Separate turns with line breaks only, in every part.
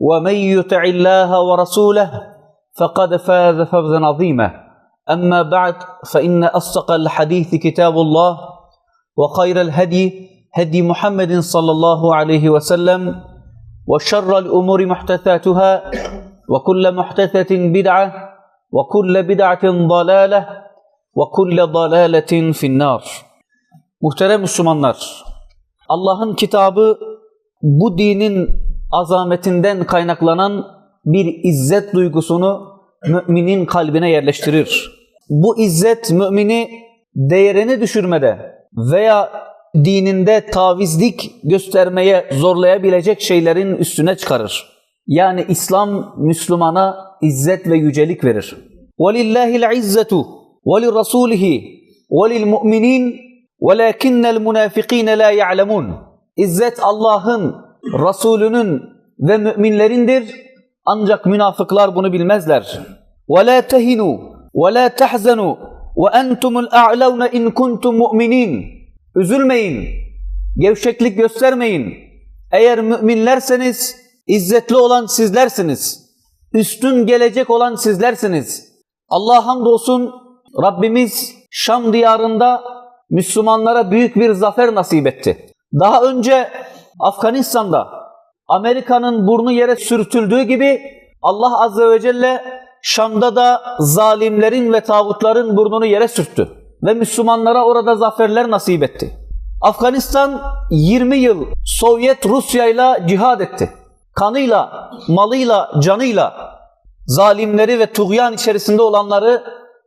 ومن يطع الله ورسوله فقد فاز فوزا عظيما. أما بعد فإن أصدق الحديث كتاب الله وخير الهدي هدي محمد صلى الله عليه وسلم وشر الأمور محدثاتها وكل محدثة بدعة وكل بدعة ضلالة وكل ضلالة في النار. Muhterem Müslümanlar, Allah'ın kitabı bu dinin azametinden kaynaklanan bir izzet duygusunu müminin kalbine yerleştirir. Bu izzet mümini değerini düşürmede veya dininde tavizlik göstermeye zorlayabilecek şeylerin üstüne çıkarır. Yani İslam Müslümana izzet ve yücelik verir. وَلِلَّهِ الْعِزَّةُ وَلِرَسُولِهِ وَلِلْمُؤْمِنِينَ وَلَكِنَّ الْمُنَافِقِينَ لَا يَعْلَمُونَ İzzet Allah'ın, Resulünün ve müminlerindir. Ancak münafıklar bunu bilmezler. وَلَا تَهِنُوا وَلَا تَحْزَنُوا وَاَنْتُمُ الْاَعْلَوْنَ اِنْ كُنْتُمْ مُؤْمِنِينَ Üzülmeyin, gevşeklik göstermeyin. Eğer müminlerseniz İzzetli olan sizlersiniz. Üstün gelecek olan sizlersiniz. Allah hamdolsun Rabbimiz Şam diyarında Müslümanlara büyük bir zafer nasip etti. Daha önce Afganistan'da Amerika'nın burnu yere sürtüldüğü gibi Allah Azze ve Celle Şam'da da zalimlerin ve tağutların burnunu yere sürttü. Ve Müslümanlara orada zaferler nasip etti. Afganistan 20 yıl Sovyet Rusya ile cihad etti kanıyla, malıyla, canıyla zalimleri ve tuğyan içerisinde olanları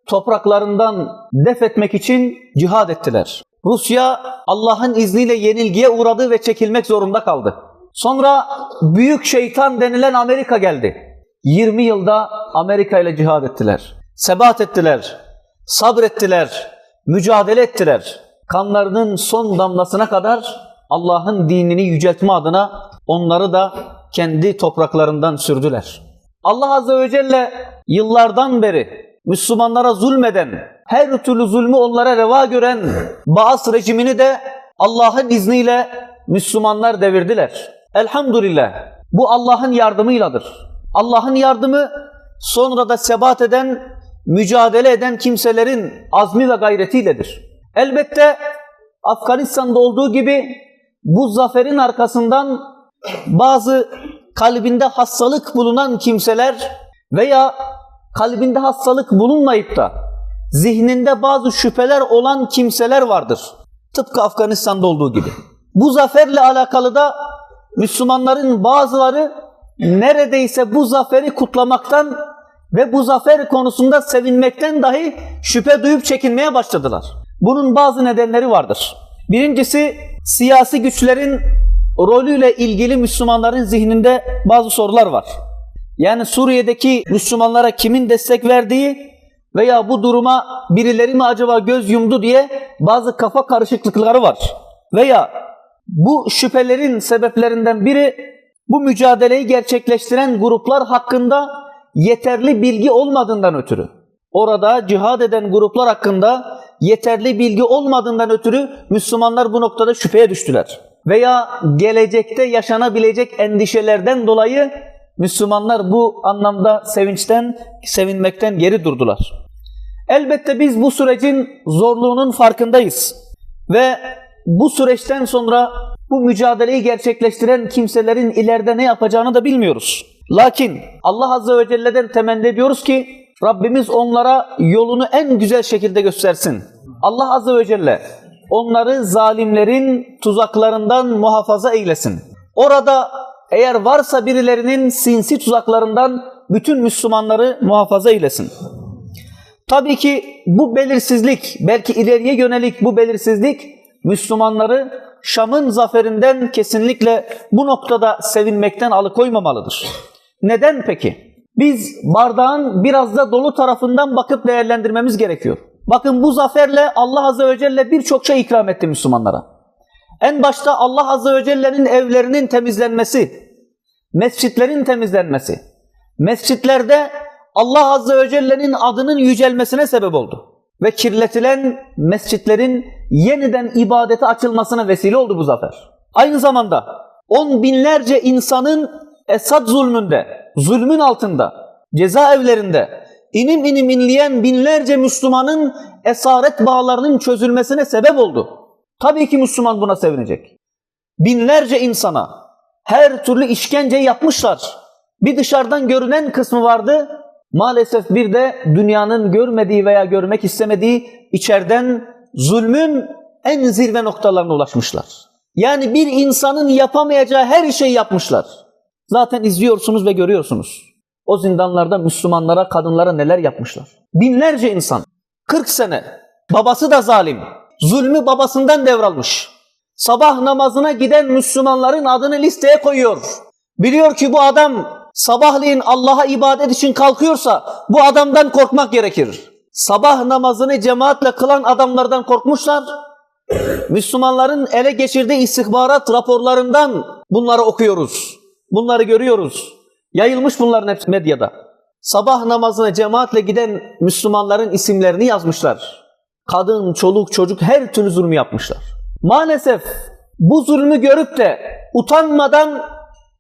topraklarından def etmek için cihad ettiler. Rusya Allah'ın izniyle yenilgiye uğradı ve çekilmek zorunda kaldı. Sonra büyük şeytan denilen Amerika geldi. 20 yılda Amerika ile cihad ettiler. Sebat ettiler, sabrettiler, mücadele ettiler. Kanlarının son damlasına kadar Allah'ın dinini yüceltme adına onları da kendi topraklarından sürdüler. Allah Azze ve Celle yıllardan beri Müslümanlara zulmeden, her türlü zulmü onlara reva gören Baas rejimini de Allah'ın izniyle Müslümanlar devirdiler. Elhamdülillah bu Allah'ın yardımıyladır. Allah'ın yardımı sonra da sebat eden, mücadele eden kimselerin azmi ve gayretiyledir. Elbette Afganistan'da olduğu gibi bu zaferin arkasından bazı kalbinde hastalık bulunan kimseler veya kalbinde hastalık bulunmayıp da zihninde bazı şüpheler olan kimseler vardır. Tıpkı Afganistan'da olduğu gibi. Bu zaferle alakalı da Müslümanların bazıları neredeyse bu zaferi kutlamaktan ve bu zafer konusunda sevinmekten dahi şüphe duyup çekinmeye başladılar. Bunun bazı nedenleri vardır. Birincisi siyasi güçlerin rolüyle ilgili Müslümanların zihninde bazı sorular var. Yani Suriye'deki Müslümanlara kimin destek verdiği veya bu duruma birileri mi acaba göz yumdu diye bazı kafa karışıklıkları var. Veya bu şüphelerin sebeplerinden biri bu mücadeleyi gerçekleştiren gruplar hakkında yeterli bilgi olmadığından ötürü. Orada cihad eden gruplar hakkında yeterli bilgi olmadığından ötürü Müslümanlar bu noktada şüpheye düştüler veya gelecekte yaşanabilecek endişelerden dolayı Müslümanlar bu anlamda sevinçten, sevinmekten geri durdular. Elbette biz bu sürecin zorluğunun farkındayız ve bu süreçten sonra bu mücadeleyi gerçekleştiren kimselerin ileride ne yapacağını da bilmiyoruz. Lakin Allah Azze ve Celle'den temenni ediyoruz ki Rabbimiz onlara yolunu en güzel şekilde göstersin. Allah Azze ve Celle onları zalimlerin tuzaklarından muhafaza eylesin. Orada eğer varsa birilerinin sinsi tuzaklarından bütün Müslümanları muhafaza eylesin. Tabii ki bu belirsizlik, belki ileriye yönelik bu belirsizlik Müslümanları Şam'ın zaferinden kesinlikle bu noktada sevinmekten alıkoymamalıdır. Neden peki? Biz bardağın biraz da dolu tarafından bakıp değerlendirmemiz gerekiyor. Bakın bu zaferle Allah Azze ve Celle birçok şey ikram etti Müslümanlara. En başta Allah Azze ve Celle'nin evlerinin temizlenmesi, mescitlerin temizlenmesi, mescitlerde Allah Azze ve Celle'nin adının yücelmesine sebep oldu. Ve kirletilen mescitlerin yeniden ibadete açılmasına vesile oldu bu zafer. Aynı zamanda on binlerce insanın Esad zulmünde, zulmün altında, cezaevlerinde inim inim inleyen binlerce Müslümanın esaret bağlarının çözülmesine sebep oldu. Tabii ki Müslüman buna sevinecek. Binlerce insana her türlü işkence yapmışlar. Bir dışarıdan görünen kısmı vardı. Maalesef bir de dünyanın görmediği veya görmek istemediği içeriden zulmün en zirve noktalarına ulaşmışlar. Yani bir insanın yapamayacağı her şeyi yapmışlar. Zaten izliyorsunuz ve görüyorsunuz. O zindanlarda Müslümanlara, kadınlara neler yapmışlar. Binlerce insan, 40 sene, babası da zalim, zulmü babasından devralmış. Sabah namazına giden Müslümanların adını listeye koyuyor. Biliyor ki bu adam sabahleyin Allah'a ibadet için kalkıyorsa bu adamdan korkmak gerekir. Sabah namazını cemaatle kılan adamlardan korkmuşlar. Müslümanların ele geçirdiği istihbarat raporlarından bunları okuyoruz. Bunları görüyoruz. Yayılmış bunların hepsi medyada. Sabah namazına cemaatle giden Müslümanların isimlerini yazmışlar. Kadın, çoluk, çocuk her türlü zulmü yapmışlar. Maalesef bu zulmü görüp de utanmadan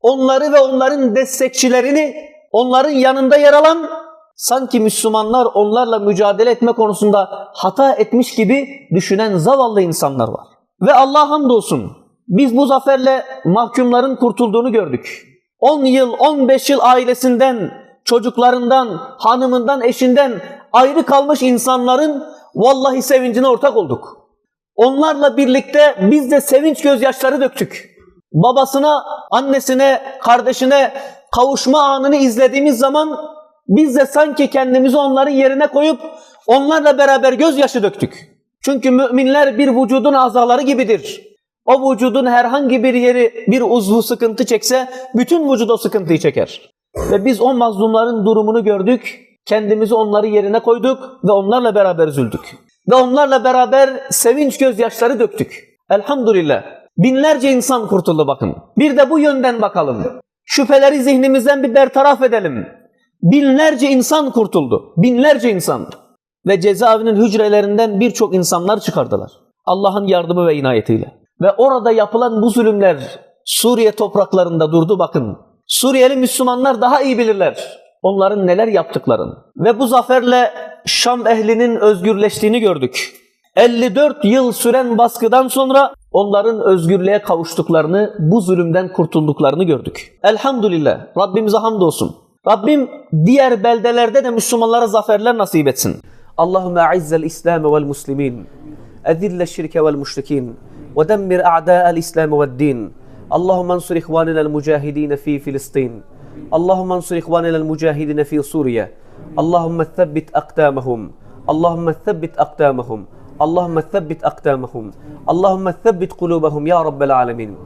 onları ve onların destekçilerini onların yanında yer alan sanki Müslümanlar onlarla mücadele etme konusunda hata etmiş gibi düşünen zavallı insanlar var. Ve Allah hamdolsun biz bu zaferle mahkumların kurtulduğunu gördük. 10 yıl, 15 yıl ailesinden, çocuklarından, hanımından, eşinden ayrı kalmış insanların vallahi sevincine ortak olduk. Onlarla birlikte biz de sevinç gözyaşları döktük. Babasına, annesine, kardeşine kavuşma anını izlediğimiz zaman biz de sanki kendimizi onların yerine koyup onlarla beraber gözyaşı döktük. Çünkü müminler bir vücudun azaları gibidir. O vücudun herhangi bir yeri, bir uzvu sıkıntı çekse bütün vücut o sıkıntıyı çeker. Ve biz o mazlumların durumunu gördük, kendimizi onları yerine koyduk ve onlarla beraber üzüldük. Ve onlarla beraber sevinç gözyaşları döktük. Elhamdülillah. Binlerce insan kurtuldu bakın. Bir de bu yönden bakalım. Şüpheleri zihnimizden bir bertaraf edelim. Binlerce insan kurtuldu. Binlerce insan. Ve cezaevinin hücrelerinden birçok insanlar çıkardılar. Allah'ın yardımı ve inayetiyle. Ve orada yapılan bu zulümler Suriye topraklarında durdu bakın. Suriyeli Müslümanlar daha iyi bilirler onların neler yaptıklarını. Ve bu zaferle Şam ehlinin özgürleştiğini gördük. 54 yıl süren baskıdan sonra onların özgürlüğe kavuştuklarını, bu zulümden kurtulduklarını gördük. Elhamdülillah. Rabbimize hamdolsun. Rabbim diğer beldelerde de Müslümanlara zaferler nasip etsin. Allahümme a'izzel İslam vel muslimin. Ezille şirke vel müşrikin. Ve demmir a'da'el İslam ve din. Allahümme ansur ihvanina mücahidine fi Filistin. Allahümme ansur ihvanel mücahidine fi Suriye. Allahümme thabbit akdamahum. Allahümme thabbit akdamahum. Allahümme thabbit akdamahum. Allahümme thabbit kulubahum ya Rabbel alemin.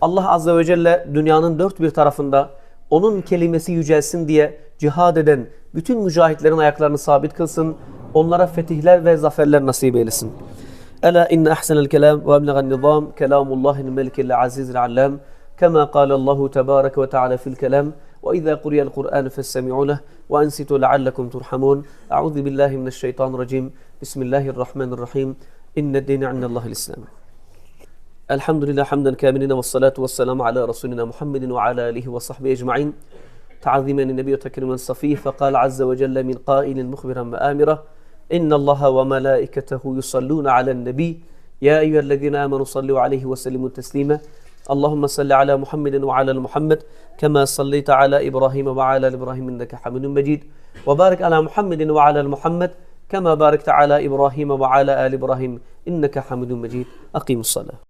Allah Azze ve Celle dünyanın dört bir tarafında onun kelimesi yücelsin diye cihad eden bütün mücahitlerin ayaklarını sabit kılsın. Onlara fetihler ve zaferler nasip eylesin. Ela inne ahsenel kelam ve emlegan nizam kelamullahin melkil aziz alem. Kema kâle Allahu tebârek ve teâlâ fil kelam. وإذا قرئ القرآن فاستمعوا له وأنصتوا لعلكم ترحمون. أعوذ بالله من الشيطان الرجيم. بسم الله الرحمن الرحيم. إن الدين عند الله الإسلام. الحمد لله حمدا كاملين والصلاة والسلام على رسولنا محمد وعلى آله وصحبه أجمعين. تعظيما النبي وتكريما صفيه فقال عز وجل من قائل مخبرا وآمرا إن الله وملائكته يصلون على النبي. يا أيها الذين آمنوا صلوا عليه وسلموا تسليما. اللهم صل على محمد وعلى محمد كما صليت على إبراهيم وعلى إبراهيم إنك حميد مجيد. وبارك على محمد وعلى محمد كما باركت على إبراهيم وعلى آل إبراهيم إنك حميد مجيد. أقيم الصلاة.